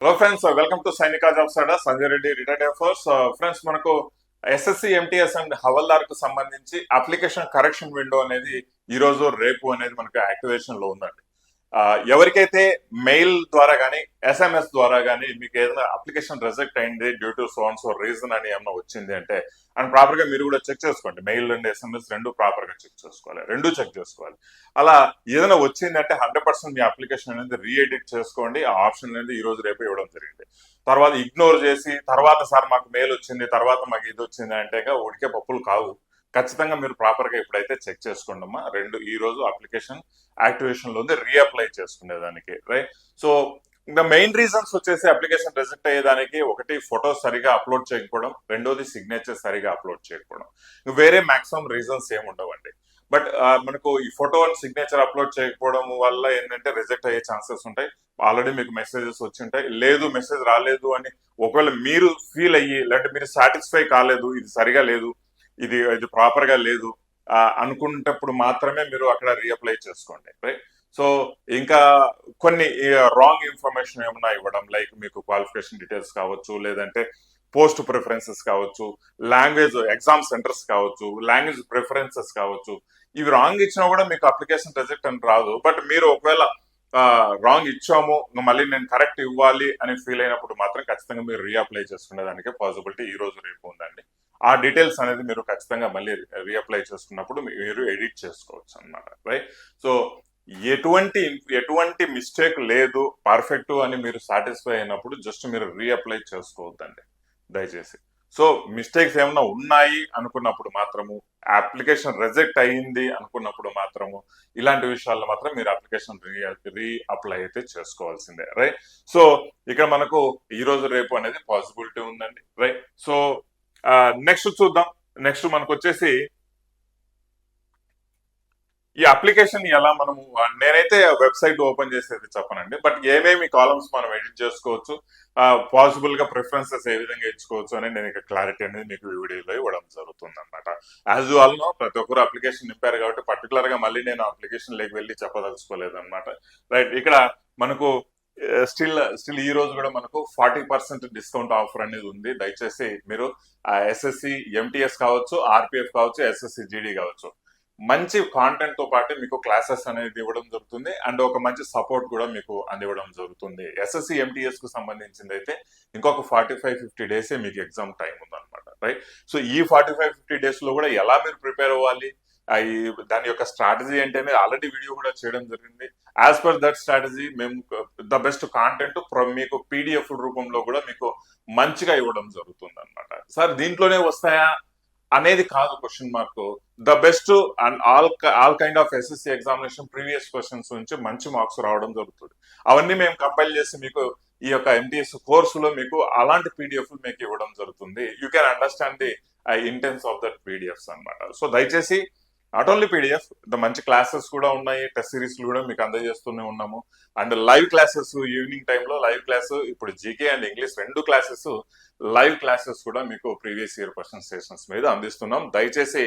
Hello friends welcome to Sainika job సాడా Sanjay Reddy retired ఎఫర్స్ friends మనకు SSC MTS and హవల్దార్కు సంబంధించి అప్లికేషన్ కరెక్షన్ విండో అనేది ఈ రోజు రేపు అనేది మనకు యాక్టివేషన్లో ఉందండి. ఎవరికైతే మెయిల్ ద్వారా కానీ ఎస్ఎంఎస్ ద్వారా కానీ మీకు ఏదైనా అప్లికేషన్ రిజెక్ట్ అయింది due to so so reason అని ఏమైనా వచ్చింది అంటే అండ్ ప్రాపర్గా మీరు కూడా చెక్ చేసుకోండి. మెయిల్ అండ్ ఎస్ఎంఎస్ రెండు ప్రాపర్గా చెక్ చేసుకోవాలి. రెండు చెక్ చేసుకోవాలి. అలా ఏదైనా వచ్చిందంటే హండ్రెడ్ పర్సెంట్ మీ అప్లికేషన్ అనేది రీఎడిట్ చేసుకోండి. ఆ ఆప్షన్ అనేది ఈ రోజు రేపు ఇవ్వడం జరిగింది. తర్వాత ఇగ్నోర్ చేసి తర్వాత సార్ మాకు మెయిల్ వచ్చింది తర్వాత మాకు ఇది వచ్చింది అంటే ఇక ఉడికే పప్పులు కావు. ఖచ్చితంగా మీరు ప్రాపర్గా ఇప్పుడైతే చెక్ చేసుకోండమ్మా. రెండు ఈ రోజు అప్లికేషన్ యాక్టివేషన్లో ఉంది రీఅప్లై చేసుకునేదానికి రైట్? సో ఇంకా మెయిన్ రీజన్స్ వచ్చేసి అప్లికేషన్ రిజెక్ట్ అయ్యేదానికి ఒకటి ఫోటో సరిగా అప్లోడ్ చేయకపోవడం రెండోది సిగ్నేచర్ సరిగా అప్లోడ్ చేయకపోవడం. వేరే మాక్సిమం రీజన్స్ ఏమి ఉండవండి. బట్ మనకు ఈ ఫోటో అండ్ సిగ్నేచర్ అప్లోడ్ చేయకపోవడం వల్ల ఏంటంటే రిజెక్ట్ అయ్యే ఛాన్సెస్ ఉంటాయి. ఆల్రెడీ మీకు మెసేజెస్ వచ్చి ఉంటాయి. లేదు మెసేజ్ రాలేదు అని ఒకవేళ మీరు ఫీల్ అయ్యి లేదంటే మీరు సాటిస్ఫై కాలేదు ఇది సరిగా లేదు ఇది ఇది ప్రాపర్గా లేదు. ఆ, మాత్రమే మీరు అక్కడ రీఅప్లై చేసుకోండి రైట్ సో ఇంకా కొన్ని రాంగ్ ఇన్ఫర్మేషన్ ఏమన్నా ఇవ్వడం లైక్ మీకు క్వాలిఫికేషన్ డీటెయిల్స్ కావచ్చు లేదంటే పోస్ట్ ప్రిఫరెన్సెస్ కావచ్చు లాంగ్వేజ్ ఎగ్జామ్ సెంటర్స్ కావచ్చు లాంగ్వేజ్ ప్రిఫరెన్సెస్ కావచ్చు. ఇవి రాంగ్ ఇచ్చినా కూడా మీకు అప్లికేషన్ రిజెక్ట్ అని రాదు. బట్ మీరు ఒకవేళ రాంగ్ ఇచ్చాము మళ్ళీ నేను కరెక్ట్ ఇవ్వాలి అని ఫీల్ అయినప్పుడు మాత్రం ఖచ్చితంగా మీరు రీఅప్లై చేసుకునే దానికి పాసిబిలిటీ ఈ రోజు రేపు ఉందండి. ఆ డీటెయిల్స్ అనేది మీరు ఖచ్చితంగా మళ్ళీ రీఅప్లై చేసుకున్నప్పుడు మీరు ఎడిట్ చేసుకోవచ్చు అనమాట రైట్ సో ఎటువంటి ఎటువంటి మిస్టేక్ లేదు పర్ఫెక్ట్ అని మీరు సాటిస్ఫై అయినప్పుడు జస్ట్ మీరు రీఅప్లై చేసుకోవద్దండి దయచేసి. సో మిస్టేక్స్ ఏమైనా ఉన్నాయి అనుకున్నప్పుడు మాత్రము అప్లికేషన్ రిజెక్ట్ అయ్యింది అనుకున్నప్పుడు మాత్రము ఇలాంటి విషయాల్లో మాత్రం మీరు అప్లికేషన్ రీ రీ అప్లై అయితే చేసుకోవాల్సిందే రైట్ సో ఇక్కడ మనకు ఈ రోజు రేపు అనేది పాసిబిలిటీ ఉందండి రైట్ సో నెక్స్ట్ చూద్దాం. నెక్స్ట్ మనకు వచ్చేసి ఈ అప్లికేషన్ ఎలా మనము నేనైతే వెబ్సైట్ ఓపెన్ చేసేది చెప్పనండి బట్ ఏమేమి కాలమ్స్ మనం ఎడిట్ చేసుకోవచ్చు పాసిబుల్గా ప్రిఫరెన్సెస్ ఏ విధంగా ఇచ్చుకోవచ్చు అని నేను ఇక్కడ క్లారిటీ అనేది మీకు వీడియోలో ఇవ్వడం జరుగుతుంది అనమాట యాజ్ ఆల్ నో ప్రతి ఒక్కరు అప్లికేషన్ నింపారు కాబట్టి పర్టికులర్గా మళ్ళీ నేను అప్లికేషన్ లేకి వెళ్ళి చెప్పదలుచుకోలేదు అనమాట రైట్ ఇక్కడ మనకు స్టిల్ స్టిల్ ఈ రోజు కూడా మనకు ఫార్టీ పర్సెంట్ డిస్కౌంట్ ఆఫర్ అనేది ఉంది. దయచేసి మీరు ఎస్ఎస్సి ఎంటీఎస్ కావచ్చు ఆర్పిఎఫ్ కావచ్చు ఎస్ఎస్సి జీడీ కావచ్చు. మంచి కాంటెంట్తో పాటు మీకు క్లాసెస్ అనేది ఇవ్వడం జరుగుతుంది. అండ్ ఒక మంచి సపోర్ట్ కూడా మీకు అందివ్వడం జరుగుతుంది. ఎస్ఎస్సి ఎంటీఎస్కు సంబంధించింది అయితే ఇంకొక ఫార్టీ ఫైవ్ ఫిఫ్టీ డేసే మీకు ఎగ్జామ్ టైం ఉందన్నమాట. రైట్ సో ఈ ఫార్టీ ఫైవ్ ఫిఫ్టీ డేస్లో కూడా ఎలా మీరు ప్రిపేర్ అవ్వాలి? అవి దాని యొక్క స్ట్రాటజీ ఏంటి అనేది ఆల్రెడీ వీడియో కూడా చేయడం జరిగింది. యాజ్ పర్ దట్ స్ట్రాటజీ మేము ద బెస్ట్ కాంటెంట్ మీకు పీడిఎఫ్ రూపంలో కూడా మీకు మంచిగా ఇవ్వడం జరుగుతుంది అనమాట సార్ దీంట్లోనే వస్తాయా? అనేది కాదు question mark the best and all all kind of SSC examination previous questions నుంచి మంచి మార్క్స్ రావడం జరుగుతుంది. అవన్నీ మేము కంపైల్ చేసి మీకు ఈ యొక్క ఎంటీఎస్ కోర్సులో మీకు అలాంటి పీడిఎఫ్ మీకు ఇవ్వడం జరుగుతుంది. You can understand the intense of that PDFs అన్నమాట. సో దయచేసి నాట్ ఓన్లీ పీడిఎఫ్ ద మంచి క్లాసెస్ కూడా ఉన్నాయి టెస్ట్ సిరీస్ కూడా మీకు అందజేస్తూనే ఉన్నాము. అండ్ లైవ్ క్లాసెస్ ఈవినింగ్ టైంలో లైవ్ క్లాస్ ఇప్పుడు జీకే అండ్ ఇంగ్లీష్ రెండు క్లాసెస్ లైవ్ క్లాసెస్ కూడా మీకు ప్రీవియస్ ఇయర్ క్వశ్చన్ సెషన్స్ మీద అందిస్తున్నాం. దయచేసి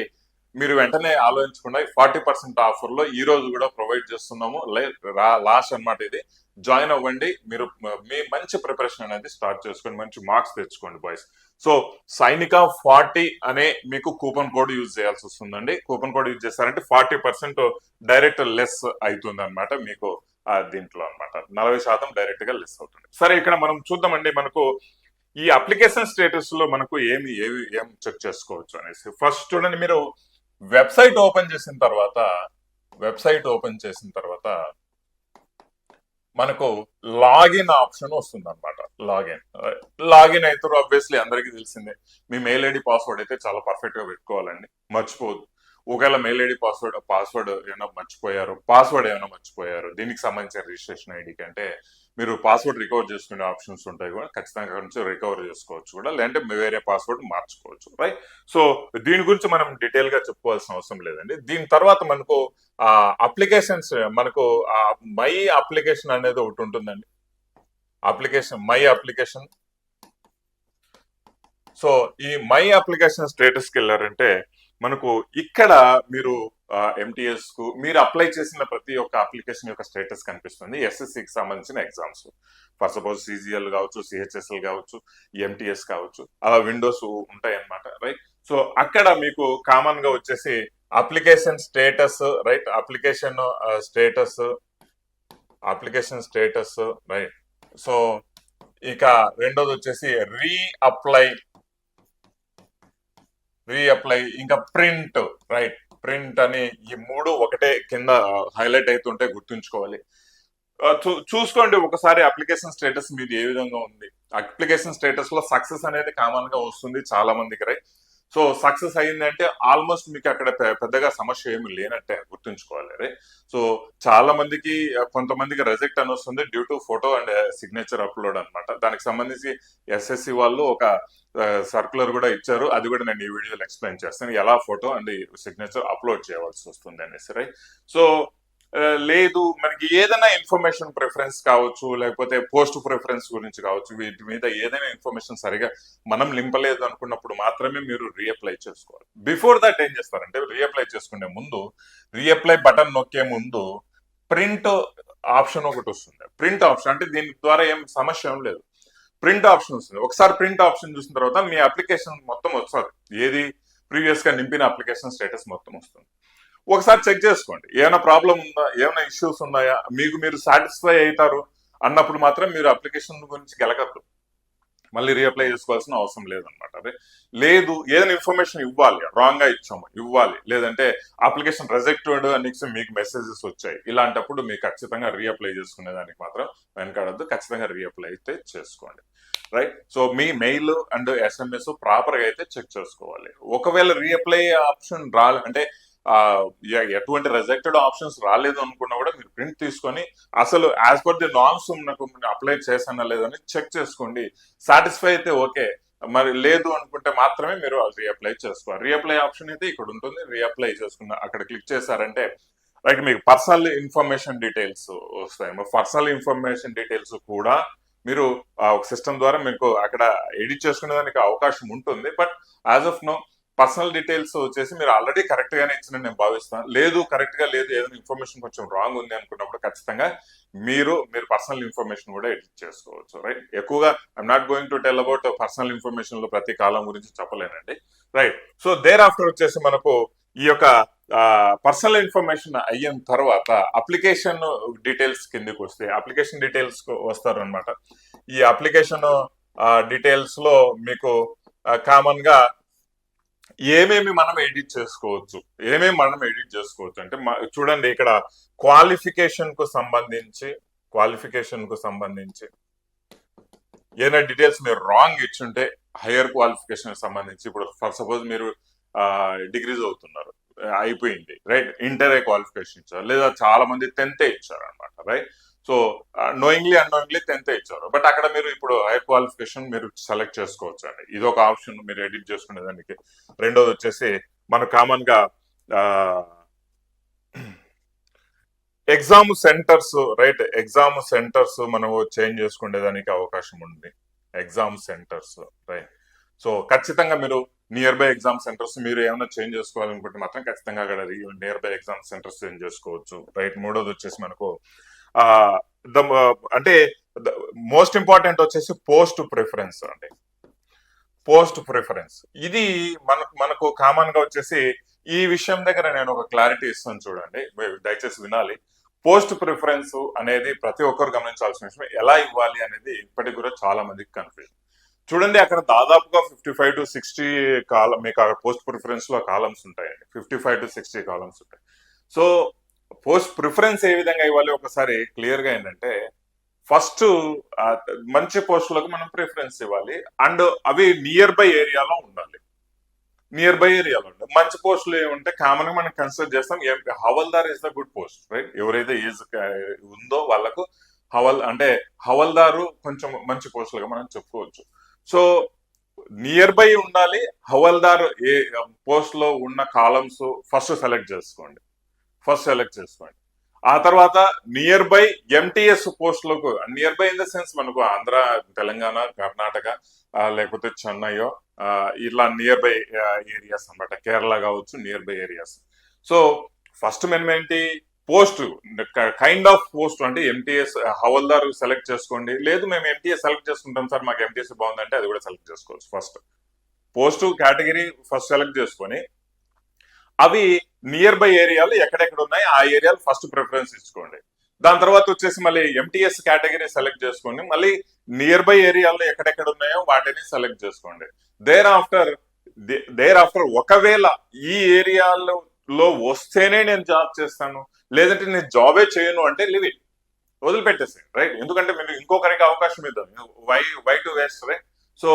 మీరు వెంటనే ఆలోచించకుండా. ఫార్టీ పర్సెంట్ ఆఫర్లో ఈ రోజు కూడా ప్రొవైడ్ చేస్తున్నాము. లాస్ట్ అన్నమాట ఇది. జాయిన్ అవ్వండి. మీరు మీ మంచి ప్రిపరేషన్ అనేది స్టార్ట్ చేసుకొని మంచి మార్క్స్ తెచ్చుకోండి బాయ్స్ సో సైనిక ఫార్టీ అనే మీకు కూపన్ కోడ్ యూజ్ చేయాల్సి వస్తుందండి. కూపన్ కోడ్ యూజ్ చేస్తారంటే ఫార్టీ పర్సెంట్ డైరెక్ట్ లెస్ అవుతుంది అనమాట మీకు దీంట్లో అన్నమాట. నలభై శాతం డైరెక్ట్గా లెస్ అవుతుంది. సరే ఇక్కడ మనం చూద్దామండి. మనకు ఈ అప్లికేషన్ స్టేటస్లో మనకు ఏమి ఏవి ఏం చెక్ చేసుకోవచ్చు అనేసి. ఫస్ట్ చూడండి మీరు వెబ్సైట్ ఓపెన్ చేసిన తర్వాత వెబ్సైట్ ఓపెన్ చేసిన తర్వాత మనకు లాగిన్ ఆప్షన్ వస్తుంది అనమాట లాగిన్. లాగిన్ అవుతారు ఆబ్వియస్లీ అందరికీ తెలిసిందే. మీ మెయిల్ ఐడి పాస్వర్డ్ అయితే చాలా పర్ఫెక్ట్గా పెట్టుకోవాలండి. మర్చిపోదు ఒకవేళ మెయిల్ ఐడి పాస్వర్డ్ పాస్వర్డ్ ఏమైనా మర్చిపోయారు పాస్వర్డ్ ఏమైనా మర్చిపోయారు దీనికి సంబంధించిన రిజిస్ట్రేషన్ ఐడి కంటే మీరు పాస్వర్డ్ రికవర్ చేసుకునే ఆప్షన్స్ ఉంటాయి కూడా ఖచ్చితంగా అక్కడ నుంచి రికవర్ చేసుకోవచ్చు కూడా లేదంటే వేరే పాస్వర్డ్ మార్చుకోవచ్చు రైట్ సో దీని గురించి మనం డీటెయిల్గా చెప్పుకోవాల్సిన అవసరం లేదండి. దీని తర్వాత మనకు ఆ అప్లికేషన్స్ మనకు మై అప్లికేషన్ అనేది ఒకటి ఉంటుందండి. Application my application. సో ఈ మై అప్లికేషన్ స్టేటస్కి వెళ్ళారంటే మనకు ఇక్కడ మీరు ఎంటీఎస్కు మీరు అప్లై చేసిన ప్రతి ఒక్క అప్లికేషన్ యొక్క స్టేటస్ కనిపిస్తుంది. ఎస్ఎస్సికి సంబంధించిన ఎగ్జామ్స్. ఫర్ సపోజ్ సిజిఎల్ కావచ్చు సిహెచ్ఎస్ఎల్ కావచ్చు ఎంటీఎస్ కావచ్చు అలా విండోస్ ఉంటాయి అనమాట రైట్? సో అక్కడ మీకు కామన్గా వచ్చేసి application status right? Application status application status right? So ఇక రెండోది వచ్చేసి రీ అప్లై రీ అప్లై ఇంకా ప్రింట్ రైట్ ప్రింట్ అని ఈ మూడు ఒకటే కింద హైలైట్ అవుతుంటే గుర్తుంచుకోవాలి. చూ- చూసుకోండి ఒకసారి అప్లికేషన్ స్టేటస్ మీది ఏ విధంగా ఉంది. అప్లికేషన్ స్టేటస్లో సక్సెస్ అనేది కామన్గా వస్తుంది చాలా మందికి రైట్ సో సక్సెస్ అయిందంటే ఆల్మోస్ట్ మీకు అక్కడ పెద్దగా సమస్య ఏమి లేనట్టే గుర్తుంచుకోవాలి రే. సో చాలా మందికి కొంతమందికి రిజెక్ట్ అని వస్తుంది due to photo and signature upload అనమాట దానికి సంబంధించి ఎస్ఎస్సి వాళ్ళు ఒక సర్కులర్ కూడా ఇచ్చారు. అది కూడా నేను ఈ వీడియోలో ఎక్స్ప్లెయిన్ చేస్తాను. ఎలా ఫోటో అండ్ సిగ్నేచర్ అప్లోడ్ చేయవలసి వస్తుంది అనేసి రైట్ సో లేదు మనకి ఏదైనా ఇన్ఫర్మేషన్ ప్రిఫరెన్స్ కావచ్చు లేకపోతే పోస్ట్ ప్రిఫరెన్స్ గురించి కావచ్చు వీటి మీద ఏదైనా ఇన్ఫర్మేషన్ సరిగా మనం నింపలేదు అనుకున్నప్పుడు మాత్రమే మీరు రీఅప్లై చేసుకోవాలి. బిఫోర్ దట్ ఏం చేస్తారంటే రీఅప్లై చేసుకునే ముందు రీఅప్లై బటన్ నొక్కే ముందు ప్రింట్ ఆప్షన్ ఒకటి వస్తుంది. ప్రింట్ ఆప్షన్ అంటే దీని ద్వారా ఏం సమస్య ఏం లేదు. ప్రింట్ ఆప్షన్ వస్తుంది. ఒకసారి ప్రింట్ ఆప్షన్ చూసిన తర్వాత మీ అప్లికేషన్ మొత్తం వస్తుంది. ఏది? ప్రీవియస్గా నింపిన అప్లికేషన్ స్టేటస్ మొత్తం వస్తుంది. ఒకసారి చెక్ చేసుకోండి. ఏమైనా ప్రాబ్లం ఉందా? ఏమైనా ఇష్యూస్ ఉన్నాయా? మీకు మీరు సాటిస్ఫై అవుతారు అన్నప్పుడు మాత్రం మీరు అప్లికేషన్ గురించి గెలగద్దు మళ్ళీ రీఅప్లై చేసుకోవాల్సిన అవసరం లేదనమాట అదే లేదు ఏదైనా ఇన్ఫర్మేషన్ ఇవ్వాలి రాంగ్గా ఇచ్చాము ఇవ్వాలి. లేదంటే అప్లికేషన్ రిజెక్టెడ్ అని మీకు మెసేజెస్ వచ్చాయి. ఇలాంటప్పుడు మీకు ఖచ్చితంగా రీఅప్లై చేసుకునే దానికి మాత్రం వెనకాడద్దు ఖచ్చితంగా రీఅప్లై అయితే చేసుకోండి. రైట్ సో మీ మెయిల్ అండ్ ఎస్ఎంఎస్ ప్రాపర్గా అయితే చెక్ చేసుకోవాలి. ఒకవేళ రీఅప్లై ఆప్షన్ రా అంటే ఎటువంటి రిజెక్టెడ్ ఆప్షన్స్ రాలేదు అనుకున్నా కూడా మీరు ప్రింట్ తీసుకొని అసలు యాజ్ పర్ ది నార్మ్స్ నాకు అప్లై చేశానా లేదని చెక్ చేసుకోండి. సాటిస్ఫై అయితే ఓకే మరి లేదు అనుకుంటే మాత్రమే మీరు రీఅప్లై చేసుకోవాలి. రీఅప్లై ఆప్షన్ అయితే ఇక్కడ ఉంటుంది. రీఅప్లై చేసుకున్న అక్కడ క్లిక్ చేశారంటే లైక్ మీకు పర్సనల్ ఇన్ఫర్మేషన్ డీటెయిల్స్ వస్తాయి. పర్సనల్ ఇన్ఫర్మేషన్ డీటెయిల్స్ కూడా మీరు ఆ ఒక సిస్టమ్ ద్వారా మీకు అక్కడ ఎడిట్ చేసుకునే దానికి అవకాశం ఉంటుంది. But as of no personal details వచ్చేసి మీరు ఆల్రెడీ కరెక్ట్ గానే ఇచ్చిన నేను భావిస్తాను లేదు కరెక్ట్గా లేదు ఏదైనా ఇన్ఫర్మేషన్ కొంచెం రాంగ్ ఉంది అనుకున్నప్పుడు ఖచ్చితంగా మీరు మీరు పర్సనల్ ఇన్ఫర్మేషన్ కూడా ఎడిట్ చేసుకోవచ్చు రైట్ ఎక్కువగా I'm not going to tell about personal ఇన్ఫర్మేషన్లో ప్రతి కాలం గురించి చెప్పలేనండి రైట్ సో దేర్ ఆఫ్టర్ వచ్చేసి మనకు ఈ యొక్క పర్సనల్ ఇన్ఫర్మేషన్ అయిన తర్వాత అప్లికేషన్ డీటెయిల్స్ కిందకి వస్తే అప్లికేషన్ డీటెయిల్స్ వస్తారు అనమాట ఈ అప్లికేషన్ డీటెయిల్స్లో మీకు కామన్గా ఏమేమి మనం ఎడిట్ చేసుకోవచ్చు? ఏమేమి మనం ఎడిట్ చేసుకోవచ్చు? అంటే చూడండి ఇక్కడ క్వాలిఫికేషన్కు సంబంధించి క్వాలిఫికేషన్కు సంబంధించి ఏదైనా డీటెయిల్స్ మీరు రాంగ్ ఇచ్చుంటే హైయర్ క్వాలిఫికేషన్ సంబంధించి ఇప్పుడు ఫర్ సపోజ్ మీరు డిగ్రీ చదువుతున్నారు అయిపోయింది రైట్ ఇంటర్ క్వాలిఫికేషన్ ఇచ్చారు లేదా చాలా మంది టెన్త్ ఇచ్చారు అనమాట right so knowingly unknowingly tenth ఇచ్చారు. బట్ అక్కడ మీరు ఇప్పుడు హైయర్ క్వాలిఫికేషన్ మీరు సెలెక్ట్ చేసుకోవచ్చు అండి. ఇది ఒక ఆప్షన్ మీరు ఎడిట్ చేసుకునే దానికి రెండోది వచ్చేసి మన కామన్గా exam centres right exam centres మనం చేంజ్ చేసుకునే దానికి అవకాశం ఉంది. ఎగ్జామ్ సెంటర్స్ రైట్ సో ఖచ్చితంగా మీరు నియర్ బై ఎగ్జామ్ సెంటర్స్ మీరు ఏమైనా చేంజ్ చేసుకోవాలనుకుంటే మాత్రం ఖచ్చితంగా అక్కడ near by exam centres change చేసుకోవచ్చు రైట్ మూడోది వచ్చేసి మనకు ద అంటే మోస్ట్ ఇంపార్టెంట్ వచ్చేసి పోస్ట్ ప్రిఫరెన్స్ అండి. పోస్ట్ ప్రిఫరెన్స్ ఇది మనకు మనకు కామన్గా వచ్చేసి ఈ విషయం దగ్గర నేను ఒక క్లారిటీ ఇస్తాను చూడండి. దయచేసి వినాలి. పోస్ట్ ప్రిఫరెన్స్ అనేది ప్రతి ఒక్కరు గమనించాల్సిన విషయం. ఎలా ఇవ్వాలి అనేది ఇప్పటికి కూడా చాలా మందికి కన్ఫ్యూజన్ చూడండి అక్కడ దాదాపుగా fifty five to sixty column మీకు అక్కడ పోస్ట్ ప్రిఫరెన్స్లో కాలమ్స్ ఉంటాయండి. Fifty five to sixty columns ఉంటాయి. సో పోస్ట్ ప్రిఫరెన్స్ ఏ విధంగా ఇవ్వాలి? ఒకసారి క్లియర్గా ఏంటంటే ఫస్ట్ మంచి పోస్టులకు మనం ప్రిఫరెన్స్ ఇవ్వాలి. అండ్ అవి నియర్ బై ఏరియాలో ఉండాలి. నియర్ బై ఏరియాలో ఉండాలి. మంచి పోస్టులు ఏముంటే కామన్గా మనం కన్సిడర్ చేస్తాం. Havaldar is the good post right ఎవరైతే ఏజ్ ఉందో వాళ్ళకు హవల్ అంటే హవల్దారు కొంచెం మంచి పోస్టులుగా మనం చెప్పుకోవచ్చు. సో నియర్ బై ఉండాలి. హవల్దార్ ఏ పోస్ట్లో ఉన్న కాలమ్స్ ఫస్ట్ సెలెక్ట్ చేసుకోండి. ఫస్ట్ సెలెక్ట్ చేసుకోండి. ఆ తర్వాత నియర్ బై ఎంటీఎస్ పోస్టులకు near by in the sense మనకు ఆంధ్ర తెలంగాణ కర్ణాటక లేకపోతే చెన్నైయో ఇలా నియర్ బై ఏరియాస్ అన్నమాట. కేరళ కావచ్చు near by areas. So first మనం ఏంటి? పోస్ట్ కైండ్ ఆఫ్ పోస్ట్ అంటే ఎంటీఎస్ హవల్దార్ సెలెక్ట్ చేసుకోండి. లేదు మేము ఎంటీఎస్ సెలెక్ట్ చేసుకుంటాం సార్ మాకు ఎంటీఎస్ బాగుందంటే అది కూడా సెలెక్ట్ చేసుకోవచ్చు first. Post category first select చేసుకొని అవి నియర్ బై ఏరియాలు ఎక్కడెక్కడ ఉన్నాయి ఆ ఏరియాలు ఫస్ట్ ప్రిఫరెన్స్ ఇచ్చుకోండి. దాని తర్వాత వచ్చేసి మళ్ళీ ఎంటీఎస్ కేటగిరీ సెలెక్ట్ చేసుకోండి. మళ్ళీ నియర్ బై ఏరియాలో ఎక్కడెక్కడ ఉన్నాయో వాటిని సెలెక్ట్ చేసుకోండి. దేర్ ఆఫ్టర్ దేర్ ఆఫ్టర్ ఒకవేళ ఈ ఏరియాలో లో వస్తేనే నేను జాబ్ చేస్తాను లేదంటే నేను జాబే చేయను అంటే లివ్ ఇట్ వదిలిపెట్టేసి రైట్ ఎందుకంటే మీరు ఇంకొకరికి అవకాశం ఇద్దాం. Why why to waste right so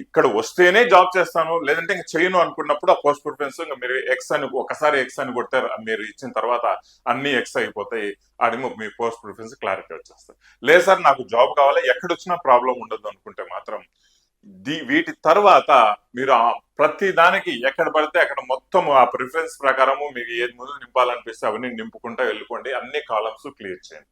ఇక్కడ వస్తేనే జాబ్ చేస్తాను లేదంటే ఇంకా చేయను అనుకున్నప్పుడు ఆ పోస్ట్ ప్రిఫరెన్స్ ఇంకా మీరు ఎక్స్ అని ఒకసారి ఎక్స్ అని కొడతారు మీరు ఇచ్చిన తర్వాత అన్ని ఎక్స్ అయిపోతాయి అది మీ పోస్ట్ ప్రిఫరెన్స్ క్లారిటీ వచ్చేస్తుంది. లేదు సార్ నాకు జాబ్ కావాలి ఎక్కడ వచ్చినా ప్రాబ్లం ఉండదు అనుకుంటే మాత్రం దీ వీటి తర్వాత మీరు ఆ ప్రతి దానికి ఎక్కడ పడితే అక్కడ మొత్తం ఆ ప్రిఫరెన్స్ ప్రకారము మీకు ఏది ముందు నింపాలనిపిస్తే అవన్నీ నింపుకుంటా వెళ్ళుకోండి అన్ని కాలమ్స్ క్లియర్ చేయండి.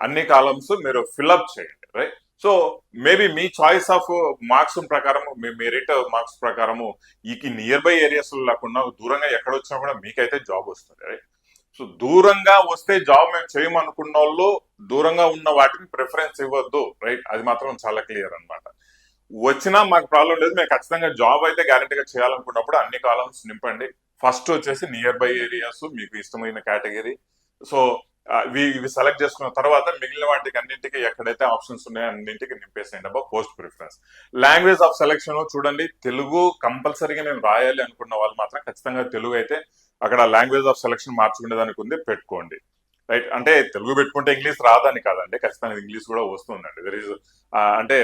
అన్ని కాలమ్స్ మీరు ఫిల్అప్ చేయండి రైట్? సో మేబీ మీ చాయిస్ ఆఫ్ మార్క్స్ ప్రకారం మీ మెరిట్ మార్క్స్ ప్రకారము ఈ నియర్ బై ఏరియాస్ లేకుండా దూరంగా ఎక్కడ వచ్చినా కూడా మీకైతే జాబ్ వస్తుంది రైట్ సో దూరంగా వస్తే జాబ్ మేము చేయమనుకున్న వాళ్ళు దూరంగా ఉన్న వాటిని ప్రిఫరెన్స్ ఇవ్వద్దు రైట్ అది మాత్రం చాలా క్లియర్ అనమాట వచ్చినా మాకు ప్రాబ్లం లేదు మేము ఖచ్చితంగా జాబ్ అయితే గ్యారంటీగా చేయాలనుకున్నప్పుడు అన్ని కాలమ్స్ నింపండి. ఫస్ట్ వచ్చేసి నియర్ బై ఏరియాస్ మీకు ఇష్టమైన కేటగిరీ సో ఇవి ఇవి సెలెక్ట్ చేసుకున్న తర్వాత మిగిలిన వాటికి అన్నింటికి ఎక్కడైతే ఆప్షన్స్ ఉన్నాయో అన్నింటికి నింపేసేయండి అబ్బా post preference language of selection చూడండి తెలుగు కంపల్సరీగా మేము రాయాలి అనుకున్న వాళ్ళు మాత్రం ఖచ్చితంగా తెలుగు అయితే అక్కడ లాంగ్వేజ్ ఆఫ్ సెలెక్షన్ మార్చుకునే దానికి ఉంది పెట్టుకోండి. రైట్ అంటే తెలుగు పెట్టుకుంటే ఇంగ్లీష్ రాదని కాదండి ఖచ్చితంగా ఇంగ్లీష్ కూడా వస్తుందండి. దర్ ఈజ్ అంటే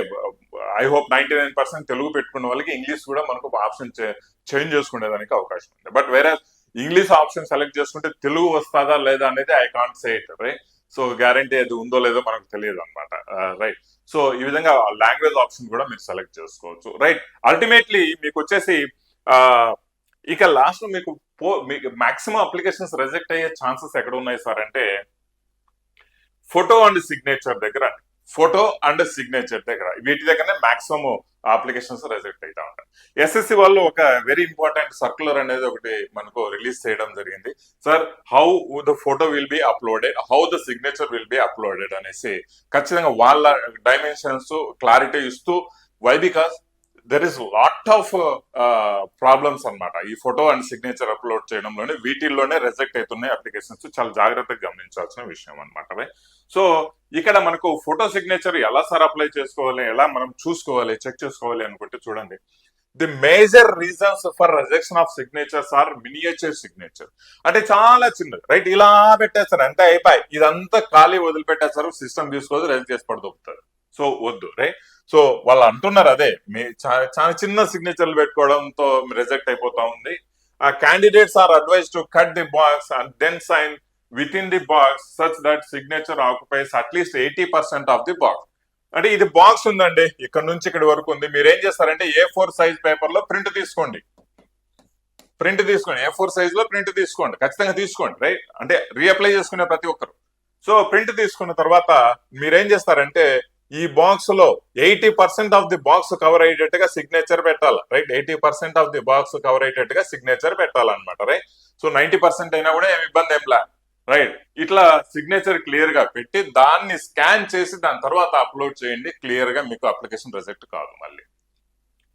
I hope ninety nine percent Telugu పెట్టుకున్న వాళ్ళకి ఇంగ్లీష్ కూడా మనకు ఆప్షన్ చేంజ్ చేసుకునేదానికి అవకాశం ఉంది. బట్ వేరే ఇంగ్లీష్ ఆప్షన్ సెలెక్ట్ చేసుకుంటే తెలుగు వస్తుందా లేదా అనేది I can't say it right so guarantee అది ఉందో లేదో మనకు తెలియదు అనమాట రైట్ సో ఈ విధంగా లాంగ్వేజ్ ఆప్షన్ కూడా మీరు సెలెక్ట్ చేసుకోవచ్చు రైట్ అల్టిమేట్లీ మీకు వచ్చేసి uh, ఇక లాస్ట్ మీకు పో మీకు మాక్సిమం అప్లికేషన్స్ రిజెక్ట్ అయ్యే ఛాన్సెస్ ఎక్కడ ఉన్నాయి సార్ అంటే ఫోటో అండ్ సిగ్నేచర్ దగ్గర ఫోటో అండ్ సిగ్నేచర్ దగ్గర. వీటి దగ్గరనే మాక్సిమం అప్లికేషన్స్ రిజెక్ట్ అవుతా ఉంటాయి. ఎస్ఎస్సి వాళ్ళు ఒక వెరీ ఇంపార్టెంట్ సర్క్యులర్ అనేది ఒకటి మనకు రిలీజ్ చేయడం జరిగింది. Sir how the photo will be uploaded how the signature will be uploaded అనేసి ఖచ్చితంగా వాళ్ళ డైమెన్షన్స్ క్లారిటీ ఇస్తూ why because there is lot of problems అన్నమాట. ఈ ఫోటో అండ్ సిగ్నేచర్ అప్లోడ్ చేయడంలోనే వీటిల్లోనే రిజెక్ట్ అవుతున్నాయి అప్లికేషన్స్ చాలా జాగ్రత్తగా గమనించాల్సిన విషయం అనమాట సో ఇక్కడ మనకు ఫోటో సిగ్నేచర్ ఎలా సార్ అప్లై చేసుకోవాలి ఎలా మనం చూసుకోవాలి చెక్ చేసుకోవాలి అనుకుంటే చూడండి. The major reasons for rejection of signatures are miniature signature అంటే చాలా చిన్నది. రైట్ ఇలా పెట్టేస్తారు. అంతే అయిపోయి. ఇదంతా ఖాళీ వదిలిపెట్టేస్తారు. సిస్టమ్ తీసుకోదు రైజ్ చేసి పడుతుంది సో వద్దు. రైట్ సో వాళ్ళు అంటున్నారు అదే మీ చా- చాలా చిన్న సిగ్నేచర్లు పెట్టుకోవడంతో రిజెక్ట్ అయిపోతా ఉంది. ఆ candidates are advise to cut the box and then sign with in the box such that signature occupies at least eighty percent of the box అంటే ఇది బాక్స్ ఉందండి ఇక్కడ నుంచి ఇక్కడ వరకు ఉంది. మీరు ఏం చేస్తారంటే ఏ ఫోర్ సైజ్ పేపర్లో ప్రింట్ తీసుకోండి. ప్రింట్ తీసుకోండి. ఏ ఫోర్ సైజ్లో ప్రింట్ తీసుకోండి. ఖచ్చితంగా తీసుకోండి రైట్ అంటే రీఅప్లై చేసుకునే ప్రతి ఒక్కరు. సో ప్రింట్ తీసుకున్న తర్వాత మీరేం చేస్తారంటే ఈ బాక్స్లో eighty percent of the box cover అయ్యేటట్టుగా సిగ్నేచర్ పెట్టాలి right eighty percent of the box cover అయ్యేటట్టుగా సిగ్నేచర్ పెట్టాలన్నమాట రైట్ సో నైన్టీ పర్సెంట్ అయినా కూడా ఏమి ఇబ్బంది ఏం లే రైట్ ఇట్లా సిగ్నేచర్ క్లియర్గా పెట్టి దాన్ని స్కాన్ చేసి దాని తర్వాత అప్లోడ్ చేయండి క్లియర్గా మీకు అప్లికేషన్ రిజెక్ట్ కాదు మళ్ళీ.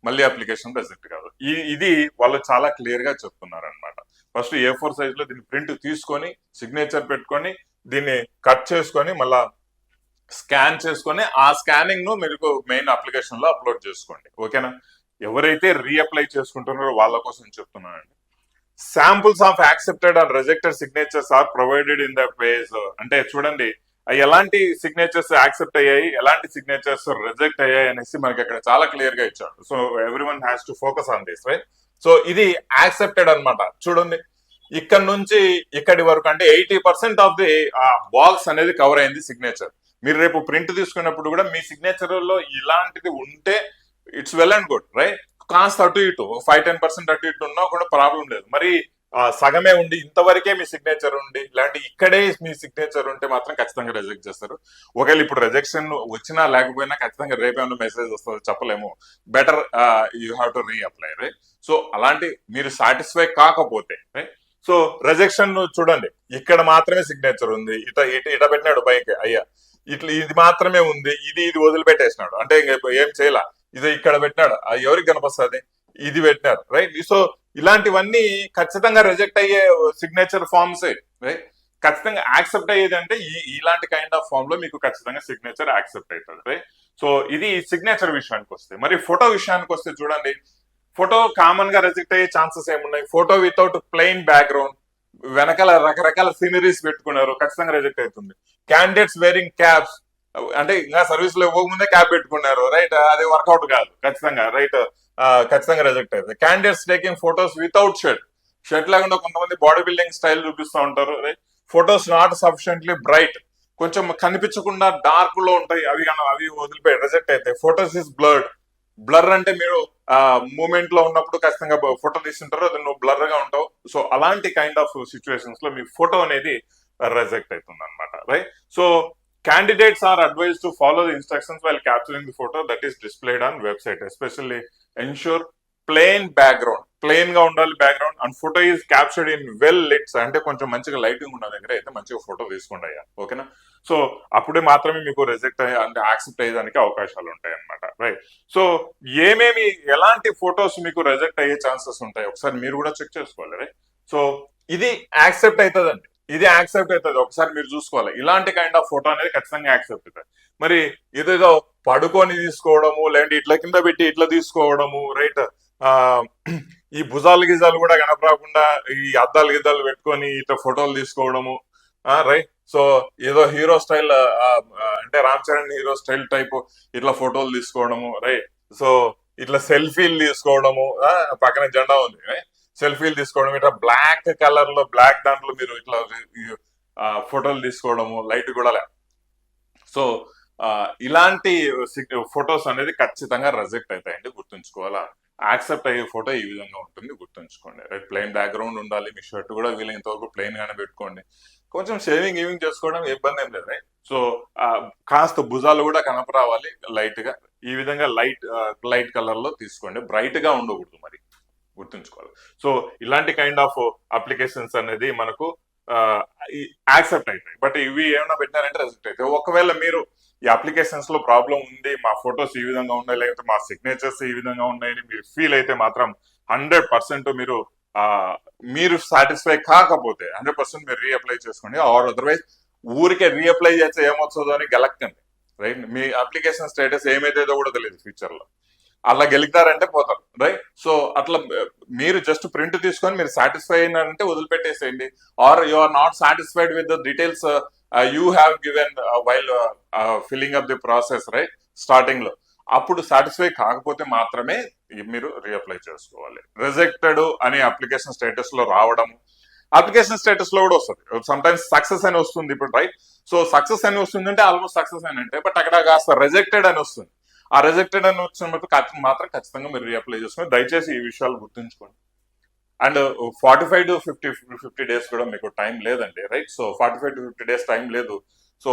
మళ్ళీ అప్లికేషన్ రిజెక్ట్ కాదు. ఈ ఇది వాళ్ళు చాలా క్లియర్గా చెప్తున్నారు అనమాట ఫస్ట్ ఏ ఫోర్ సైజ్లో దీన్ని ప్రింట్ తీసుకొని సిగ్నేచర్ పెట్టుకొని దీన్ని కట్ చేసుకొని మళ్ళా స్కాన్ చేసుకొని ఆ స్కానింగ్ను మీరు మెయిన్ అప్లికేషన్లో అప్లోడ్ చేసుకోండి. ఓకేనా? ఎవరైతే రీఅప్లై చేసుకుంటున్నారో వాళ్ళ కోసం చెప్తున్నానండి. Samples of accepted and rejected signatures are provided in the page అంటే చూడండి ఎలాంటి సిగ్నేచర్స్ యాక్సెప్ట్ అయ్యాయి ఎలాంటి సిగ్నేచర్స్ రిజెక్ట్ అయ్యాయి అనేసి మనకి అక్కడ చాలా క్లియర్గా ఇచ్చాడు. So every one has to focus on this right so ఇది యాక్సెప్టెడ్ అన్నమాట. చూడండి ఇక్కడ నుంచి ఇక్కడి వరకు అంటే eighty percent of the box అనేది కవర్ అయింది సిగ్నేచర్ మీరు రేపు ప్రింట్ తీసుకున్నప్పుడు కూడా మీ సిగ్నేచర్లో ఇలాంటిది ఉంటే it's well and good right? కాస్త అటు ఇటు ఫైవ్ టెన్ పర్సెంట్ అటు ఇటు ఉన్నా కూడా ప్రాబ్లం లేదు. మరి సగమే ఉండి ఇంతవరకే మీ సిగ్నేచర్ ఉండి ఇలాంటి ఇక్కడే మీ సిగ్నేచర్ ఉంటే మాత్రం ఖచ్చితంగా రిజెక్ట్ చేస్తారు. ఒకవేళ ఇప్పుడు రిజెక్షన్ వచ్చినా లేకపోయినా ఖచ్చితంగా రేపేమైనా మెసేజ్ వస్తుంది చెప్పలేము. Better you have to reapply right? So అలాంటి మీరు సాటిస్ఫై కాకపోతే సో రిజెక్షన్ చూడండి. ఇక్కడ మాత్రమే సిగ్నేచర్ ఉంది. ఇట ఇట ఇట పెట్టినాడు పైకి అయ్యా. ఇట్లా ఇది మాత్రమే ఉంది ఇది ఇది వదిలిపెట్టేసినాడు. అంటే ఏం చేయాల? ఇది ఇక్కడ పెట్టినాడు. ఎవరికి కనపస్తుంది? ఇది పెట్టినారు రైట్ సో ఇలాంటివన్నీ ఖచ్చితంగా రిజెక్ట్ అయ్యే సిగ్నేచర్ ఫార్మ్స్ రైట్ ఖచ్చితంగా యాక్సెప్ట్ అయ్యేది అంటే ఈ ఇలాంటి కైండ్ ఆఫ్ ఫామ్లో మీకు ఖచ్చితంగా సిగ్నేచర్ యాక్సెప్ట్ అవుతుంది రైట్ సో ఇది సిగ్నేచర్ విషయానికి వస్తే మరి ఫోటో విషయానికి వస్తే చూడండి. ఫోటో కామన్గా రిజెక్ట్ అయ్యే ఛాన్సెస్ ఏమున్నాయి? ఫోటో వితౌట్ ప్లెయిన్ బ్యాక్గ్రౌండ్ వెనకాల రకరకాల సీనరీస్ పెట్టుకున్నారు. ఖచ్చితంగా రిజెక్ట్ అవుతుంది. క్యాండిడేట్స్ వేరింగ్ క్యాప్స్ అంటే ఇంకా సర్వీస్లో ఇవ్వకముందే క్యాప్ పెట్టుకున్నారు. రైట్ అది వర్కౌట్ కాదు. ఖచ్చితంగా. రైట్ ఖచ్చితంగా రిజెక్ట్ అవుతుంది. Candidates taking photos without shirt shirt లేకుండా కొంతమంది బాడీ బిల్డింగ్ స్టైల్ చూపిస్తూ ఉంటారు. Right photos not sufficiently bright కొంచెం కనిపించకుండా డార్క్లో ఉంటాయి. అవి అవి వదిలిపోయి రిజెక్ట్ అవుతాయి. ఫొటోస్ ఇస్ బ్లర్డ్ బ్లర్ అంటే మీరు మూమెంట్లో ఉన్నప్పుడు ఖచ్చితంగా ఫోటో తీసుంటారు అది నువ్వు బ్లర్గా ఉంటావు. సో అలాంటి కైండ్ ఆఫ్ సిచ్యువేషన్స్లో మీ ఫోటో అనేది రిజెక్ట్ అవుతుంది అనమాట right so candidates are advise to follow the instructions while capturing the photo that is displayed on website especially ensure plain background ప్లెయిన్గా ఉండాలి background and photo is captured in well lits అంటే కొంచెం మంచిగా lighting ఉన్న దగ్గర అయితే మంచిగా photo తీసుకోండి అయ్యా. ఓకేనా సో అప్పుడే మాత్రమే మీకు రిజెక్ట్ అయ్యే అంటే యాక్సెప్ట్ అయ్యేదానికి అవకాశాలు ఉంటాయి అనమాట రైట్ సో ఏమేమి ఎలాంటి ఫొటోస్ మీకు రిజెక్ట్ అయ్యే ఛాన్సెస్ ఉంటాయి? ఒకసారి మీరు కూడా చెక్ చేసుకోవాలి రైట్ సో ఇది యాక్సెప్ట్ అవుతుందండి ఇది యాక్సెప్ట్ అవుతుంది ఒకసారి మీరు చూసుకోవాలి. ఇలాంటి కైండ్ ఆఫ్ ఫోటో అనేది ఖచ్చితంగా యాక్సెప్ట్ అవుతుంది మరి ఇదేదో పడుకొని తీసుకోవడము లేదంటే ఇట్లా కింద పెట్టి ఇట్లా తీసుకోవడము రైట్ ఈ భుజాలు గిజాలు కూడా కనపడకుండా ఈ అద్దాలు గిద్దాలు పెట్టుకొని ఇట్లా ఫోటోలు తీసుకోవడము రైట్? సో ఏదో హీరో స్టైల్ అంటే Ram Charan hero style type ఇట్లా ఫోటోలు తీసుకోవడము రైట్? సో ఇట్లా సెల్ఫీలు తీసుకోవడము ఆ, పక్కన జెండా ఉంది సెల్ఫీలు తీసుకోవడం ఇట్లా బ్లాక్ కలర్లో బ్లాక్ దాంట్లో మీరు ఇట్లా ఫోటోలు తీసుకోవడము లైట్ కూడా లే. సో ఇలాంటి ఫొటోస్ అనేది ఖచ్చితంగా రిజెక్ట్ అవుతాయండి గుర్తుంచుకోవాలా? యాక్సెప్ట్ అయ్యే ఫోటో ఈ విధంగా ఉంటుంది గుర్తుంచుకోండి. రైట్ ప్లెయిన్ బ్యాక్గ్రౌండ్ ఉండాలి మీ షర్ట్ కూడా వీలైనంత వరకు ప్లెయిన్ గానే పెట్టుకోండి. కొంచెం షేవింగ్ ఏవింగ్ చేసుకోవడం ఇబ్బంది ఏం లేదు రైట్ సో కాస్త భుజాలు కూడా కనపరావాలి లైట్గా. ఈ విధంగా లైట్ లైట్ కలర్లో తీసుకోండి. బ్రైట్గా ఉండకూడదు మరి గుర్తుంచుకోవాలి. సో ఇలాంటి కైండ్ ఆఫ్ అప్లికేషన్స్ అనేది మనకు యాక్సెప్ట్ అవుతాయి బట్ ఇవి ఏమైనా పెట్టినారంటే రిజెక్ట్ అవుతాయి ఒకవేళ మీరు ఈ అప్లికేషన్స్లో ప్రాబ్లం ఉంది మా ఫొటోస్ ఈ విధంగా ఉన్నాయి లేకపోతే మా సిగ్నేచర్స్ ఈ విధంగా ఉన్నాయని మీరు ఫీల్ అయితే మాత్రం హండ్రెడ్ పర్సెంట్ మీరు మీరు సాటిస్ఫై కాకపోతే హండ్రెడ్ పర్సెంట్ మీరు రీఅప్లై చేసుకోండి. ఆర్ అదర్వైజ్ ఊరికే రీఅప్లై చేస్తే ఏమొస్తుందో అని గెలక్కండి. రైట్ మీ అప్లికేషన్ స్టేటస్ ఏమైతేదో కూడా తెలియదు ఫ్యూచర్లో. అలా గెలుగుతారంటే పోతారు. రైట్ సో అట్లా మీరు జస్ట్ ప్రింట్ తీసుకొని మీరు సాటిస్ఫై అయినారంటే వదిలిపెట్టేసేయండి. Are you are not satisfied with the details you have given while filling up the process right స్టార్టింగ్లో. అప్పుడు సాటిస్ఫై కాకపోతే మాత్రమే మీరు రీఅప్లై చేసుకోవాలి. రిజెక్టెడ్ అనే అప్లికేషన్ స్టేటస్లో రావడం అప్లికేషన్ స్టేటస్లో కూడా వస్తుంది. సమ్ టైమ్స్ సక్సెస్ అని వస్తుంది ఇప్పుడు రైట్ సో సక్సెస్ అని వస్తుంది అంటే ఆల్మోస్ట్ సక్సెస్ అని అంటే బట్ అక్కడ కాస్త రిజెక్టెడ్ అని వస్తుంది. ఆ రిజెక్టెడ్ అని వచ్చినప్పుడు మాత్రం ఖచ్చితంగా మీరు రీఅప్లై చేసుకుని దయచేసి ఈ విషయాలు గుర్తుంచుకోండి. And forty five to fifty fifty days కూడా మీకు టైం లేదండి right? So forty five to fifty days time లేదు. సో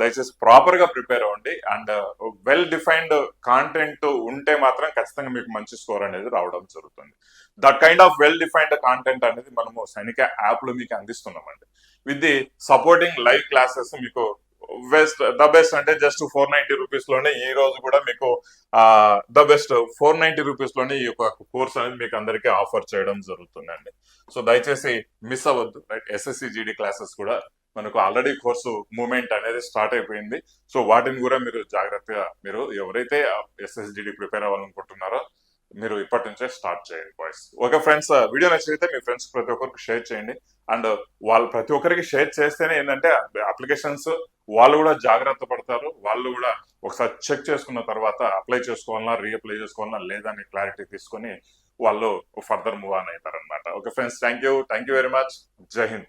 దయచేసి ప్రాపర్గా ప్రిపేర్ అవ్వండి అండ్ వెల్ డిఫైన్డ్ కాంటెంట్ ఉంటే మాత్రం ఖచ్చితంగా మీకు మంచి స్కోర్ అనేది రావడం జరుగుతుంది. That kind of well defined content అనేది మనము సైనిక యాప్లో మీకు అందిస్తున్నామండి. With the supporting live classes మీకు బెస్ట్ ద బెస్ట్ అంటే జస్ట్ ఫోర్ నైన్టీ రూపీస్లోనే ఈ రోజు కూడా మీకు ద బెస్ట్ ఫోర్ నైన్టీ రూపీస్లోనే ఈ యొక్క కోర్స్ అనేది మీకు అందరికీ ఆఫర్ చేయడం జరుగుతుందండి. సో దయచేసి మిస్ అవ్వద్దు రైట్ ఎస్ఎస్సి జీడీ క్లాసెస్ కూడా మనకు ఆల్రెడీ కోర్సు మూమెంట్ అనేది స్టార్ట్ అయిపోయింది. సో వాటిని కూడా మీరు జాగ్రత్తగా మీరు ఎవరైతే ఎస్ఎస్జిడి ప్రిపేర్ అవ్వాలనుకుంటున్నారో మీరు ఇప్పటి నుంచే స్టార్ట్ చేయండి బాయ్స్ ఓకే ఫ్రెండ్స్ వీడియో నచ్చితే మీ ఫ్రెండ్స్ ప్రతి ఒక్కరికి షేర్ చేయండి. అండ్ వాళ్ళు ప్రతి ఒక్కరికి షేర్ చేస్తేనే ఏంటంటే అప్లికేషన్స్ వాళ్ళు కూడా జాగ్రత్త పడతారు. వాళ్ళు కూడా ఒకసారి చెక్ చేసుకున్న తర్వాత అప్లై చేసుకోవాలన్నా రీఅప్లై చేసుకోవాలన్నా లేదని క్లారిటీ తీసుకొని వాళ్ళు ఫర్దర్ మూవ్ ఆన్ అవుతారు అనమాట okay friends thank you thank you very much. Jai Hind.